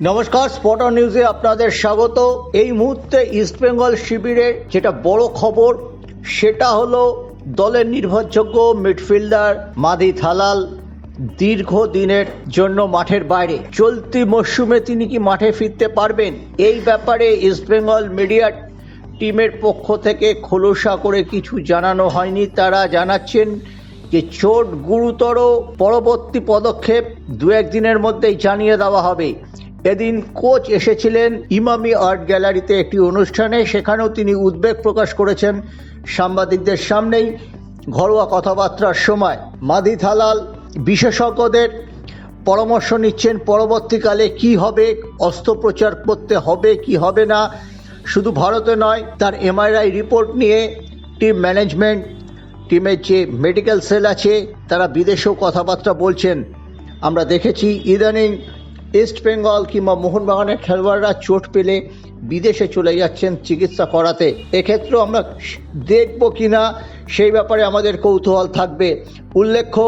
নমস্কার স্পটার নিউজে আপনাদের স্বাগত। এই মুহূর্তে ইস্টবেঙ্গল শিবিরের যেটা বড় খবর, সেটা হলো দলের নির্ভরযোগ্য মিডফিল্ডার মাদি থালাল দীর্ঘদিনের জন্য মাঠের বাইরে। চলতি মরশুমে তিনি কি মাঠে ফিরতে পারবেন? এই ব্যাপারে ইস্টবেঙ্গল মিডিয়া টিমের পক্ষ থেকে খোলসা করে কিছু জানানো হয়নি। তারা জানাচ্ছেন যে চোট গুরুতর, পরবর্তী পদক্ষেপ দু একদিনের মধ্যেই জানিয়ে দেওয়া হবে। এদিন কোচ এসেছিলেন ইমামি আর্ট গ্যালারিতে একটি অনুষ্ঠানে। সেখানেও তিনি উদ্বেগ প্রকাশ করেছেন সাংবাদিকদের সামনেই। ঘরোয়া কথাবার্তার সময় মাদি থালাল বিশেষজ্ঞদের পরামর্শ নিচ্ছেন পরবর্তীকালে কি হবে, অস্ত্রোপচার করতে হবে, কি হবে না। শুধু ভারতে নয়, তার এমআরআই রিপোর্ট নিয়ে টিম ম্যানেজমেন্ট, টিমের যে মেডিকেল সেল আছে, তারা বিদেশেও কথাবার্তা বলছেন। আমরা দেখেছি ইদানিং ইস্ট বেঙ্গল কিংবা মোহনবাগানের খেলোয়াড়রা চোট পেলে বিদেশে চলে যাচ্ছেন চিকিৎসা করাতে। এক্ষেত্রেও আমরা দেখব কিনা, সেই ব্যাপারে আমাদের কৌতূহল থাকবে। উল্লেখ্য,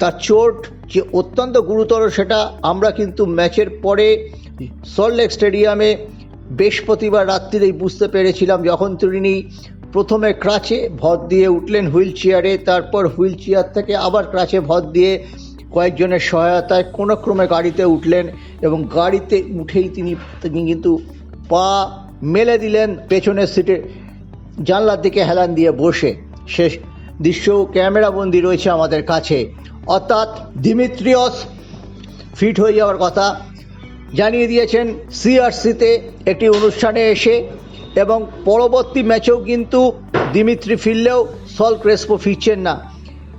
তার চোট যে অত্যন্ত গুরুতর সেটা আমরা কিন্তু ম্যাচের পরে সল্টলেক স্টেডিয়ামে বৃহস্পতিবার রাত্রিরেই বুঝতে পেরেছিলাম, যখন তিনি প্রথমে ক্রাচে ভর দিয়ে উঠলেন হুইল চেয়ারে, তারপর হুইল চেয়ার থেকে আবার ক্রাচে ভর দিয়ে কয়েকজনের সহায়তায় কোনো ক্রমে গাড়িতে উঠলেন এবং গাড়িতে উঠেই তিনি তিনি কিন্তু পা মেলে দিলেন পেছনের সিটে জানলার দিকে হেলান দিয়ে বসে। শেষ দৃশ্য ক্যামেরাবন্দি রয়েছে আমাদের কাছে। অর্থাৎ দিমিত্রিয়স ফিট হয়ে যাওয়ার কথা জানিয়ে দিয়েছেন সিআরসিতে একটি অনুষ্ঠানে এসে এবং পরবর্তী ম্যাচেও কিন্তু দিমিত্রি ফিরলেও সল ক্রেসপো ফিরছেন না।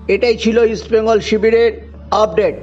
এটাই ছিল ইস্টবেঙ্গল শিবিরের আপডেট